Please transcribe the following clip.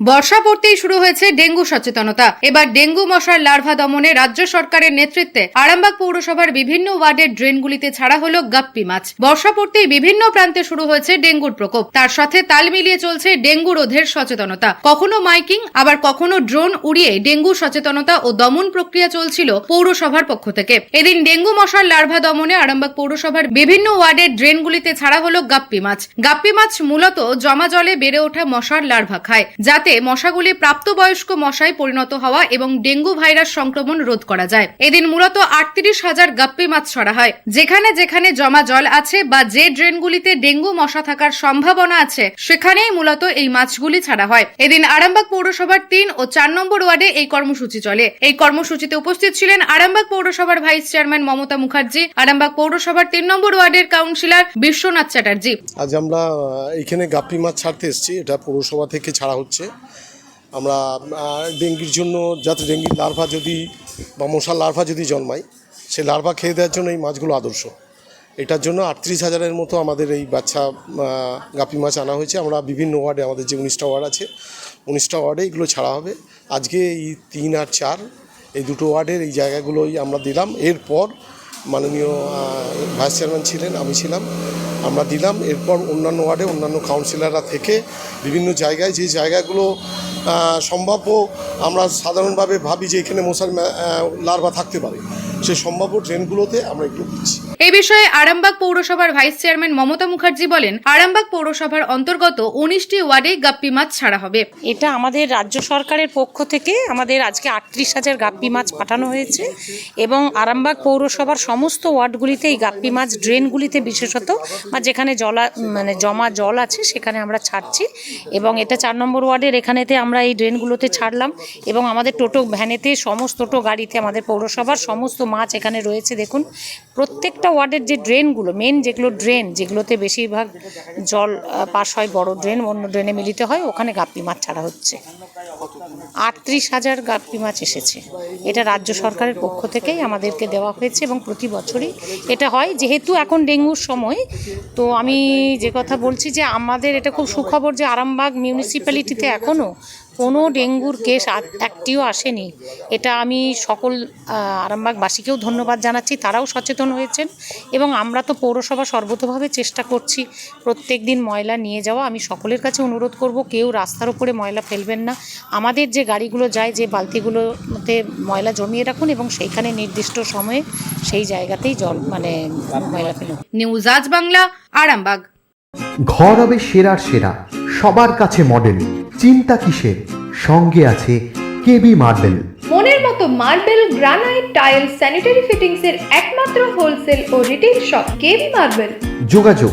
বর্ষা পড়তেই শুরু হয়েছে ডেঙ্গু সচেতনতা। এবার ডেঙ্গু মশার লার্ভা দমনে রাজ্য সরকারের নেতৃত্বে আরামবাগ পৌরসভার বিভিন্ন ওয়ার্ডের ড্রেনগুলিতে ছাড়া হলো গাপ্পি মাছ। বর্ষা পড়তেই বিভিন্ন প্রান্তে শুরু হয়েছে ডেঙ্গুর প্রকোপ। তার সাথে তাল মিলিয়ে চলছে ডেঙ্গু রোধের সচেতনতা। কখনো মাইকিং, আবার কখনো ড্রোন উড়িয়ে ডেঙ্গু সচেতনতা ও দমন প্রক্রিয়া চলছিল পৌরসভার পক্ষ থেকে। এদিন ডেঙ্গু মশার লার্ভা দমনে আরামবাগ পৌরসভার বিভিন্ন ওয়ার্ডের ড্রেনগুলিতে ছাড়া হলো গাপ্পি মাছ। গাপ্পি মাছ মূলত জমা জলে বেড়ে ওঠা মশার লার্ভা খায়, যাতে মশাগুলি প্রাপ্তবয়স্ক মশায় পরিণত হওয়া এবং ডেঙ্গু ভাইরাস সংক্রমণ রোধ করা যায়। এদিন মূলত আটত্রিশ হাজার গাপ্পি মাছ ছড়া হয়। যেখানে যেখানে জমা জল আছে বা যে ড্রেনগুলিতে ডেঙ্গু মশা থাকার সম্ভাবনা আছে সেখানেই মূলত এই মাছগুলি ছাড়া হয়। এদিন আরামবাগ পৌরসভার তিন ও চার নম্বর ওয়ার্ডে এই কর্মসূচি চলে। এই কর্মসূচিতে উপস্থিত ছিলেন আরামবাগ পৌরসভার ভাইস চেয়ারম্যান মমতা মুখার্জি আরামবাগ পৌরসভার তিন নম্বর ওয়ার্ডের কাউন্সিলর বিশ্বনাথ চ্যাটার্জি। আজ আমরা আহ, এইখানে গাপ্পি মাছ ছাড়তে এসেছি। এটা পৌরসভা থেকে ছাড়া হচ্ছে। আমরা ডেঙ্গির জন্য যাতে ডেঙ্গির লার্ভা যদি বা মশার লার্ভা যদি জন্মায়, সেই লার্ভা খেয়ে দেওয়ার জন্য এই মাছগুলো আদর্শ। এটার জন্য আটত্রিশ হাজারের মতো আমাদের এই বাচ্চা গাপি মাছ আনা হয়েছে। আমরা বিভিন্ন ওয়ার্ডে, আমাদের যে উনিশটা ওয়ার্ড আছে, উনিশটা ওয়ার্ডে এগুলো ছাড়া হবে। আজকে এই তিন আর চার, এই দুটো ওয়ার্ডের এই জায়গাগুলোই আমরা দিলাম। এরপর মাননীয় ভাইস চেয়ারম্যান ছিলেন, আমি ছিলাম। আমরা দিলাম, এরপর অন্যান্য ওয়ার্ডে অন্যান্য কাউন্সিলররা থেকে বিভিন্ন জায়গায় যে জায়গাগুলো সম্ভাব্য আমরা সাধারণভাবে ভাবি যে এখানে মশার লার্ভা থাকতে পারে। সেই সম্ভাব্য ট্রেনগুলোতে আমরা এগুলো দিচ্ছি। এই বিষয়ে আরামবাগ পৌরসভার ভাইস চেয়ারম্যান মমতা মুখার্জি বলেন আরামবাগ পৌরসভার অন্তর্গত উনিশটি ওয়ার্ডে গাপ্পি মাছ ছাড়া হবে। এটা আমাদের রাজ্য সরকারের পক্ষ থেকে আমাদের আজকে আটত্রিশ হাজার গাপ্পি মাছ পাঠানো হয়েছে এবং আরামবাগ পৌরসভার সমস্ত ওয়ার্ডগুলিতে এই গাপ্পি মাছ ড্রেনগুলিতে বিশেষত বা যেখানে জলা মানে জমা জল আছে সেখানে আমরা ছাড়ছি এবং এটা চার নম্বর ওয়ার্ডের এখানেতে আমরা এই ড্রেনগুলোতে ছাড়লাম এবং আমাদের টোটো ভ্যানেতে সমস্ত টোটো গাড়িতে আমাদের পৌরসভার সমস্ত মাছ এখানে রয়েছে, দেখুন। প্রত্যেকটা ওয়ার্ডের যে ড্রেনগুলো মেন যেগুলো ড্রেন, যেগুলোতে বেশিরভাগ জল পাশ হয়, বড় ড্রেন, অন্য ড্রেনে মিলিত হয়, ওখানে গাপ্পি মাছ ছাড়া হচ্ছে। আটত্রিশ হাজার গাপ্পি মাছ এসেছে। এটা রাজ্য সরকারের পক্ষ থেকেই আমাদেরকে দেওয়া হয়েছে এবং প্রতি বছরই এটা হয়। যেহেতু এখন ডেঙ্গুর সময়, তো আমি যে কথা বলছি যে আমাদের এটা খুব সুখবর যে আরামবাগ মিউনিসিপ্যালিটিতে এখনও কোনো ডেঙ্গুর কেস একটিও আসেনি। এটা আমি সকল আরামবাগবাসীকেও ধন্যবাদ জানাচ্ছি। তারাও সচেতন হয়েছেন এবং আমরা তো পৌরসভা সর্বতোভাবে চেষ্টা করছি প্রত্যেক দিন ময়লা নিয়ে যাওয়া। আমি সকলের কাছে অনুরোধ করব, কেউ রাস্তার উপরে ময়লা ফেলবেন না। আমাদের যে গাড়িগুলো যায় যে বালতিগুলোতে ময়লা জমিয়ে রাখুন এবং সেইখানে নির্দিষ্ট সময়ে সেই জায়গাতেই জল মানে ময়লা ফেলুন। নিউজ আজ বাংলা আরামবাগ। ঘর হবে সেরার সেরা সবার কাছে মডেল চিন্তা কিসের? সঙ্গে আছে কেবি মার্বেল মনের মতো marble granite tile sanitary fittings এর একমাত্র হোলসেল ও রিটেল শপ কেবি মার্বেল যোগাযোগ